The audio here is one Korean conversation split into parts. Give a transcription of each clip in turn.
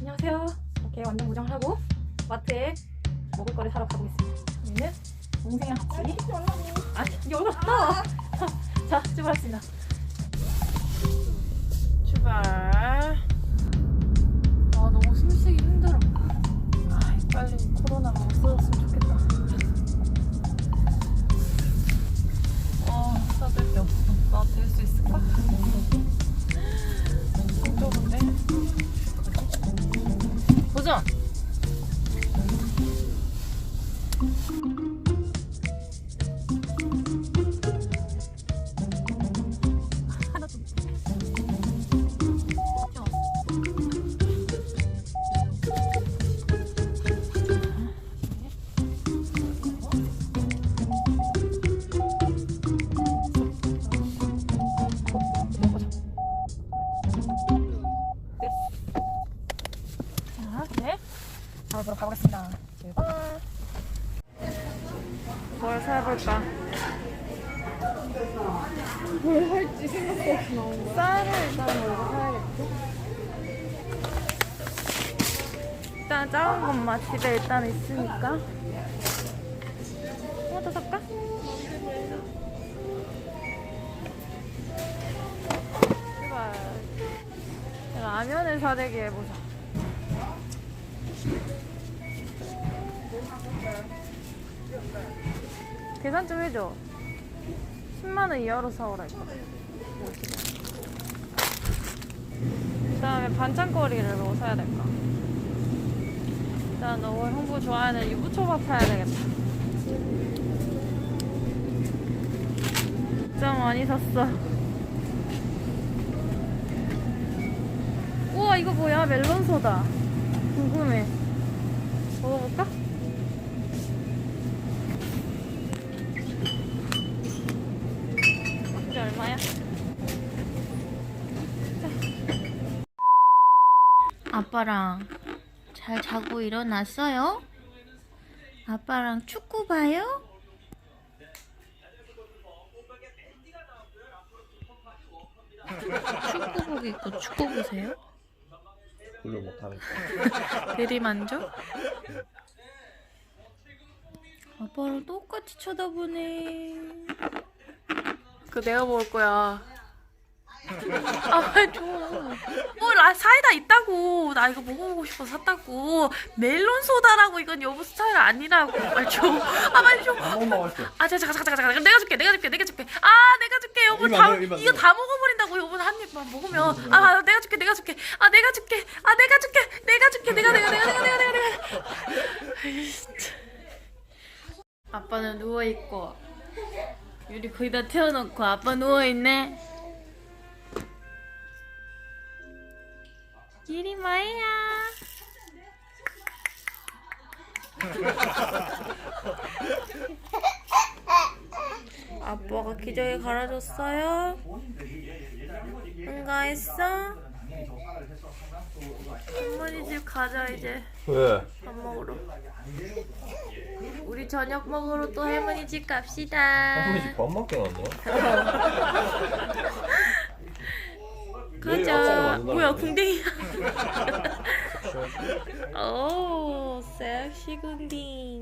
안녕하세요. 이렇게 완전 무장을 하고 마트에 먹을 거를 사러 가고 있습니다. 저희는 동생이랑 같이. 아, 이게 얼마 없다. 자, 출발합시다. 출발. 아, 너무 숨쉬기 힘들어. 아, 빨리 코로나가 뭘 할지 생각도 없이 나온 거야. 쌀을 일단 먼저 사야겠지. 일단 작은 것만 집에 일단 있으니까. 더 살까? 라면을 사대게 해보자. 계산 좀 해줘. 10만원 이하로 사오라 했거든. 그 다음에 반찬거리를 뭐 사야 될까? 일단 너 형부 좋아하는 유부초밥 사야 되겠다. 진짜 많이 샀어. 우와 이거 뭐야 멜론 소다. 궁금해. 먹어볼까? 이게 얼마야? 아빠랑 잘 자고 일어났어요? 아빠랑 축구 봐요? 축구 보겠고 축구 보세요? 그걸 못하니까 대리만족? 아빠랑 똑같이 쳐다보네. 그 내가 먹을 거야. 아, 좋아. 뭐, 라, 사이다 있다고. 나 이거 먹어보고 싶어서 샀다고. 멜론 소다라고 이건 여보 스타일 아니라고. 빨리 줘. 아, 빨리 줘. 한 번만 할게 아, 잠깐, 잠깐, 잠깐, 잠깐. 내가 줄게, 내가 줄게, 내가 줄게. 아, 내가 줄게, 여보. 입안 다, 넣어, 입안 이거 넣어. 다 먹어버린다고, 여보는 한 입만 먹으면. 아, 내가 줄게, 내가 줄게. 아, 내가 줄게. 아, 내가 줄게. 내가 줄게. 내가, 내가, 내가, 내가, 내가, 내가, 내가. 아이, 진짜. 아빠는 누워 있고, 유리 거의 다 태워놓고, 아빠 누워 있네. 뭐야? 아빠가 기저귀 갈아줬어요? 응가 했어? 할머니 집 가자 이제 왜? 밥 먹으러 우리 저녁 먹으러 또 할머니 집 갑시다 한분이 집밥 먹게 놨네 가자. 뭐야 궁뎅이야 오 섹시 궁딩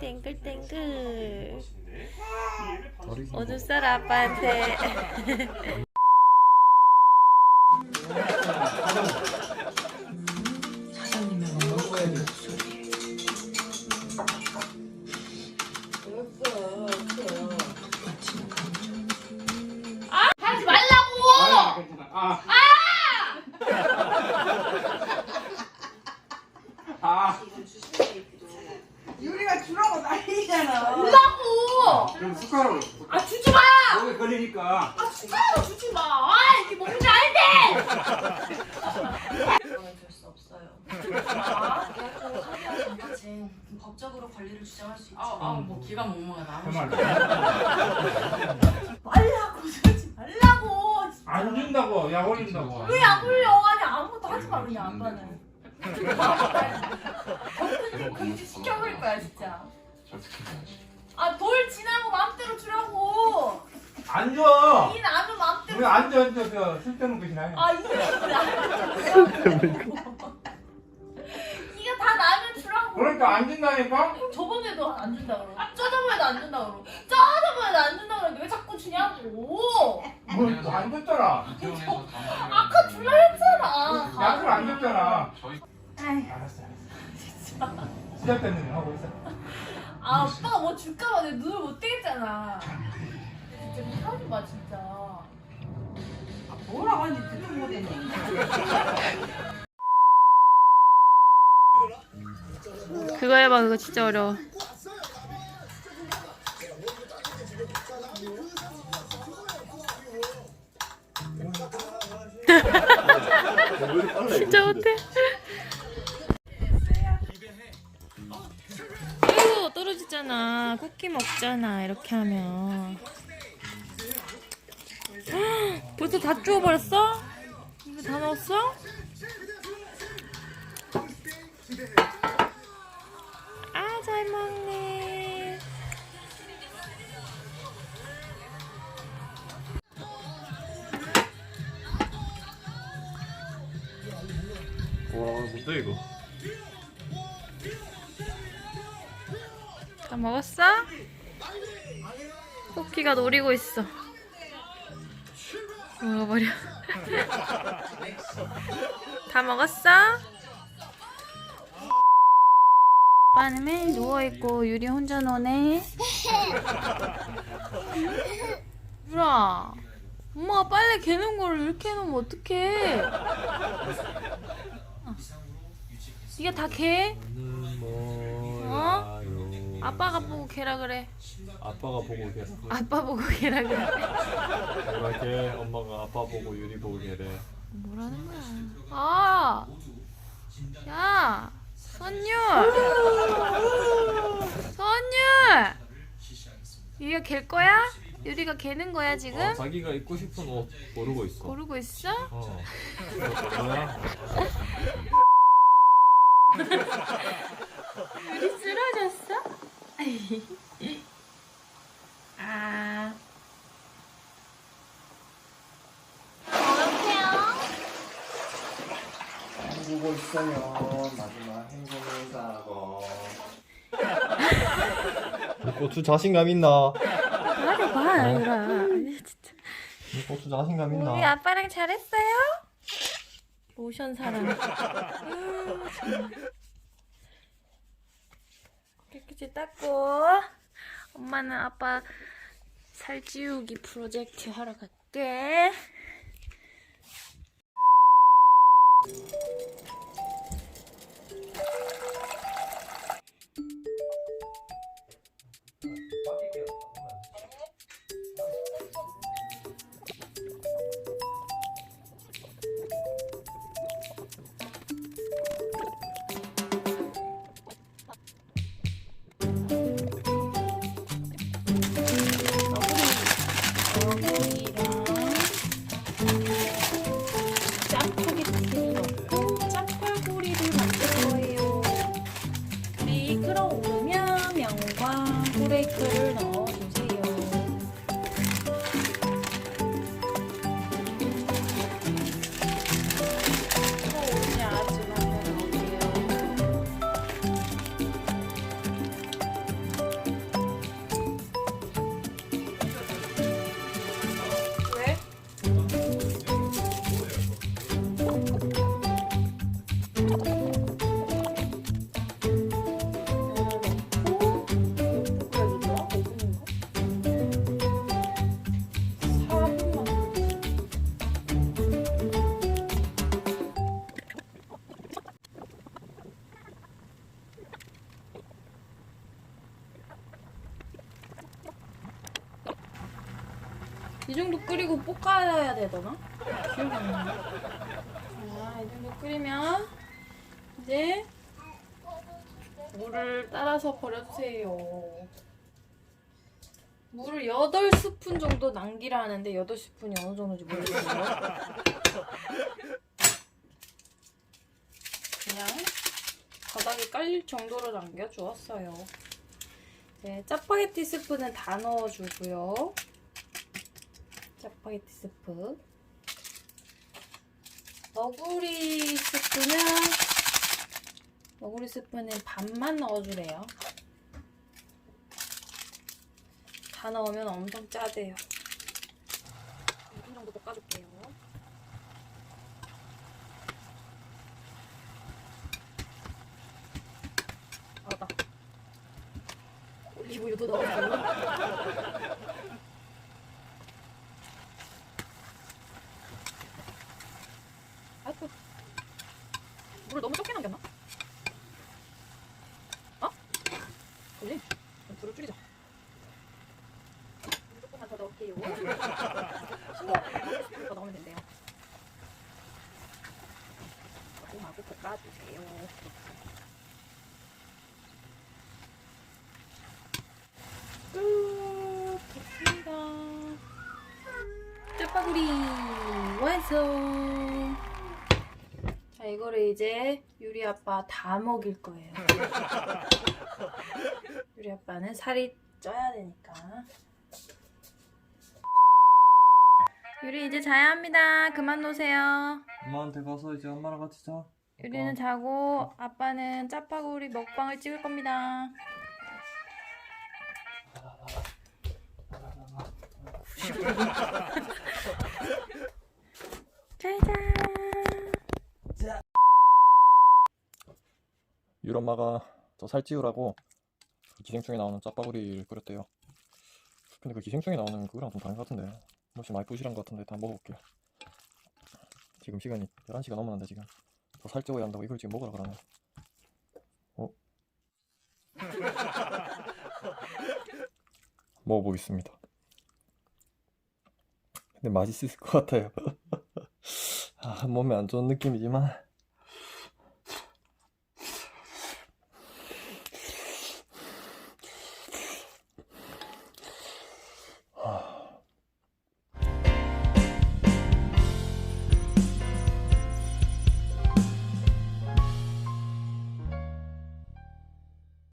땡글땡글. 오줌 싸라 아빠한테 숟가락으로. 아 주지 마! 목에 걸리니까. 아 숟가락으로 주지 마! 아 이게 뭔지 알지? 될수 없어요. 아, 계약적으로 사기와 전까지 법적으로 권리를 주장할 수 있죠. 아뭐 기가 멍멍하다. 정말. 말라고 주지 말라고! 진짜. 안 준다고. 약 올린다고. 왜안 올려? 아니 아무것도 하지 마 그냥 아빠는. 덕분에 금지 시켜버릴 거야 진짜. 아 돌 지나고 마음대로 주라고. 안 줘. 이 나는 마음대로. 왜 앉아 앉아 저 쓸데없는 것이 나요. 아 이게 그래. 그러니까 안 준다니까? 저번에도 안 준다 그러고 저저번에도 안 준다 그러고 저저번에도 안 준다 그러는데 왜 자꾸 주냐고 뭘안 줬잖아. 아까 줄라 했잖아 약을 안 줬잖아. 저희 알았어, 알았어. 진짜. 시작됐는데 하고 있어. 아 오빠가 뭐 줄까봐 내가 눈을 못 뜨겠잖아. 진짜 하지 마 진짜. 뭐라고 하는지 듣도 못했네. 그거 해봐 그거 진짜 어려워. 진짜 못해 떨어지잖아. 쿠키 먹잖아. 이렇게 하면. 헉, 벌써 다 주워버렸어? 이거 다 넣었어? 아, 잘 먹네. 와 뭔데 이거? 다 먹었어? 쿠키가 노리고 있어 먹어버려 다 먹었어? 오빠는 매일 누워있고 유리 혼자 노네. 유라, 엄마가 빨래 개는 거를 이렇게 해놓으면 어떡해? 어. 네가 다 개? 뭐야요? 아빠가 보고 개라 그래. 아빠가 보고 걔. 아빠 보고 개라 그래. 내가 걔 엄마가 아빠 보고 유리 보고 걔래. 뭐라는 거야? 아, 야, 선율, 선율. 유리가 갤 거야? 유리가 개는 거야 지금? 어, 자기가 입고 싶은 옷 고르고 있어. 고르고 있어? 어. 뭐야? 유리 쓰러졌어? 아. 보고 있어요. 마지막 행동 인사하고. 고추 자신감 있나? 말해봐, 유라. 진짜. 고추 자신감 우리 있나? 아빠랑 잘했어요? 로션 사랑. 정말. 깨끗이 닦고 엄마는 아빠 살 지우기 프로젝트 하러 갈게. 이 정도 끓이고 볶아야 되더나? 기억이 안 나네. 자, 이 정도 끓이면 이제 물을 따라서 버려주세요. 물을 8스푼 정도 남기라 하는데 8스푼이 어느 정도인지 모르겠어요. 그냥 바닥에 깔릴 정도로 남겨주었어요. 이제 짜파게티 스프는 다 넣어주고요. 짜파게티 스프. 너구리 스프는 너구리 스프는 반만 넣어주래요. 다 넣으면 엄청 짜대요. 2분 정도 볶아줄게요. 아다 올리브유도 넣어주고 아이고 물을 너무 적게 남겼나? 어? 그지? 그럼 불을 줄이자 물 조금만 더 넣을게요 더 넣으면 된대요 조금하고 볶아주세요 끝! 됐습니다 쭈빠구리 완성 자 이거를 이제 유리 아빠 다 먹일 거예요 유리 아빠는 살이 쪄야 되니까 유리 이제 자야 합니다. 그만 놓으세요. 엄마한테 가서 이제 엄마랑 같이 자. 유리는 자고 아빠는 짜파구리 먹방을 찍을 겁니다. 짜잔. 율 엄마가 저 살찌우라고 그 기생충에 나오는 짜파구리를 끓였대요. 근데 그 기생충에 나오는 그거랑 좀 다른 것 같은데. 혹시 많이 부실한 것 같은데 일단 먹어볼게요. 지금 시간이 11시가 넘었는데 지금 더 살찌워야 한다고 이걸 지금 먹으라 그러네. 어? 먹어보겠습니다. 근데 맛있을 것 같아요. 아, 몸에 안 좋은 느낌이지만